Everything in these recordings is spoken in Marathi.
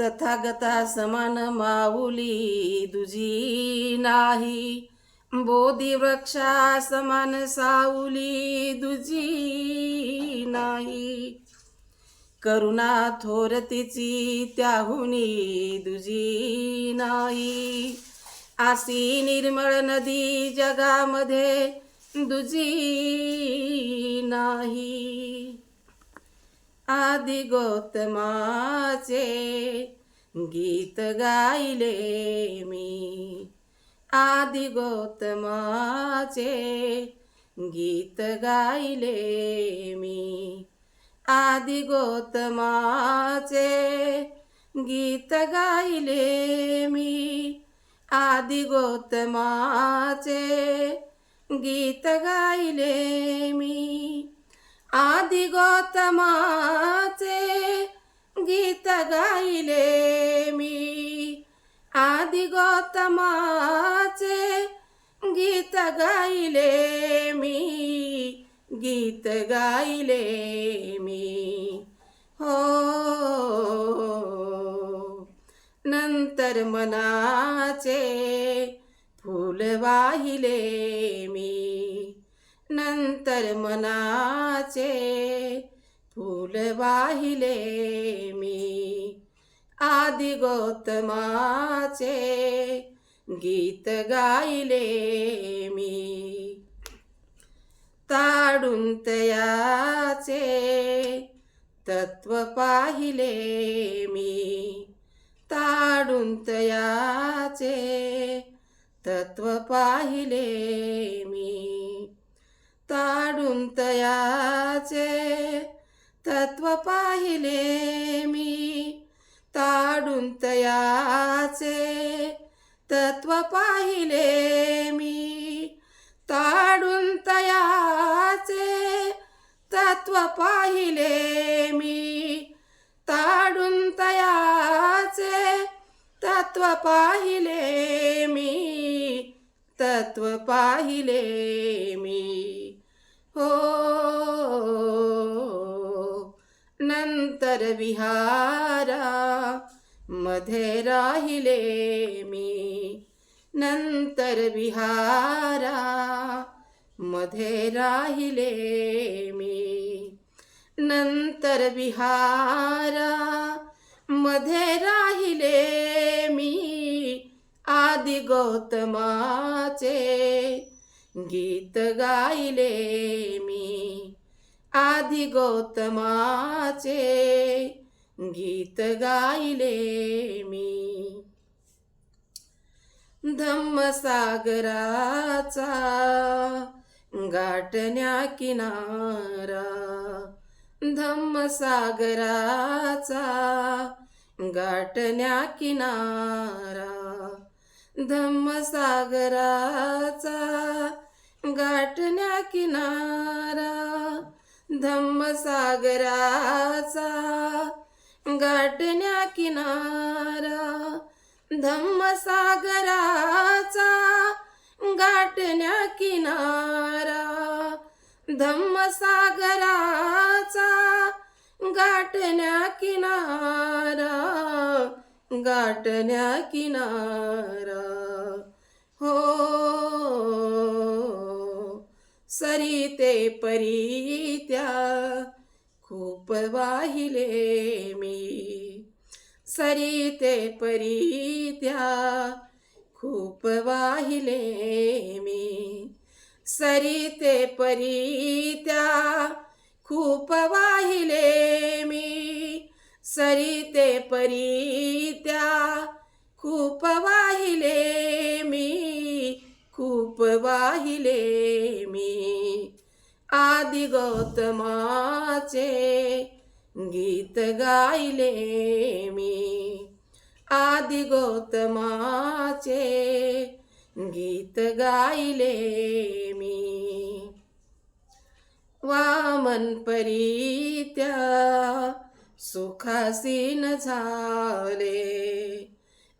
तथागता समान माऊली दुजी नाही. बोधी वृक्षा समान साऊली दुजी नाही. करुणा थोर तिची त्याहुनी दुजी नाही. आसी निर्मळ नदी जगामध्ये दुजी नाही. आदि गौतमाचे गीत गायले मी. आदि गौतमाचे गीत गायले मी. आदि गौतमाचे गीत गायले मी. आदि गौतमाचे गीत गायले मी. आदि गौतमाचे गीत गायले मी. आदि गौतमाचे गीत गायले मी. गीत गायले मी. हो. नंतर मनाचे फूल वाहिले मी. नंतर मनाचे फूल वाहिले मी. आदि गौतमाचे गीत गायले मी. ताडून तयाचे तत्व पाहिले मी. ताडून तयाचे तत्व पाहिले तत्व पाहिले मी. ताडून तयाचे तत्व पाहिले मी. ताडून तयाचे तत्व पाहिले मी. तत्व पाहिले मी. हो नंतर विहारा मध्ये राहिले मी. नंतर विहारा मध्ये राहिले मी. नंतर विहारा मध्ये राहिले मी. आदि गौतमाचे गीत गायले मी. आदि गौतमाचे गीत गायले मी. धम्मसागराचा गाठण्या किनारा. धम्मसागराचा गाठण्या किनारा. धम्मसागराचा गाठण्या किनारा. धम्मसागराचा गाठण्या किनारा. धम्म धम्मसागराचा गाठण्या किनारा धम्मसागराचा गाठण्या किनारा गाठण्या किनारा. हो सरिते परीत्या खूप वाहिले मी. सरिते परीत्या खूप वाहिले मी. सरिते परीत्या खूप वाहिले मी. सरिते परीत्या खूप वाहिले मी. खूप वाहिले मी. आदि गौतमाचे गीत गायले मी. आदि गौतमाचे गीत गायले मी. वामन परीत्या सुखासीन झाले.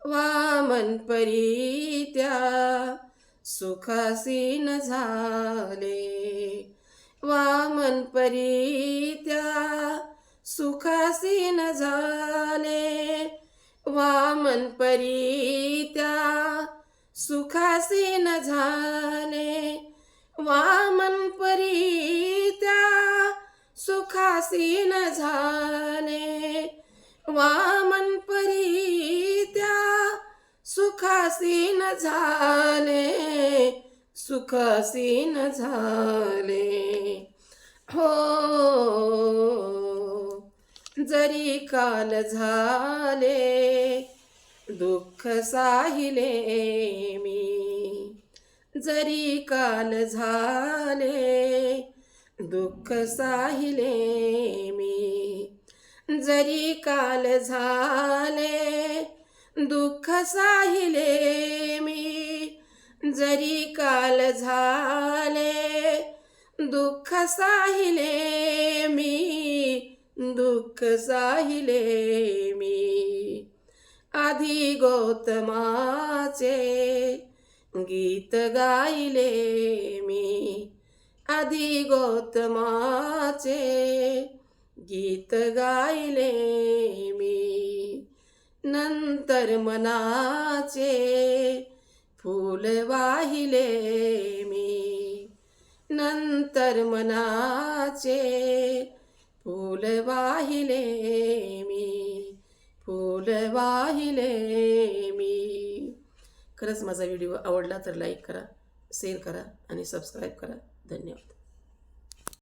वामन परीत्या सुखासीन झाले. वामन परीत्या सुखासीन झाले. वामन परी त्या सुखासीन झाले. वामन परी त्या सुखासीन झाले. वामन परी त्या सुखासीन झाले. सुखासीन झाले. हो जरी काल झाले. दुःख साहिले मी. जरी काल झाले दुःख साहिले मी. जरी काल झाले दुःख साहिले मी. जरी काल झाले दुःख साहिले मी. दुःख साहिले मी आधी गौतमाचे गीत गायले मी आधी गौतमाचे गीत गायले मी नंतर मनाचे फूल वाहिले मी नंतर मनाचे फूल वाहिले मी फूल वाहिले मी. खरंच माझा व्हिडिओ आवडला तर लाईक करा शेअर करा आणि सबस्क्राईब करा. धन्यवाद.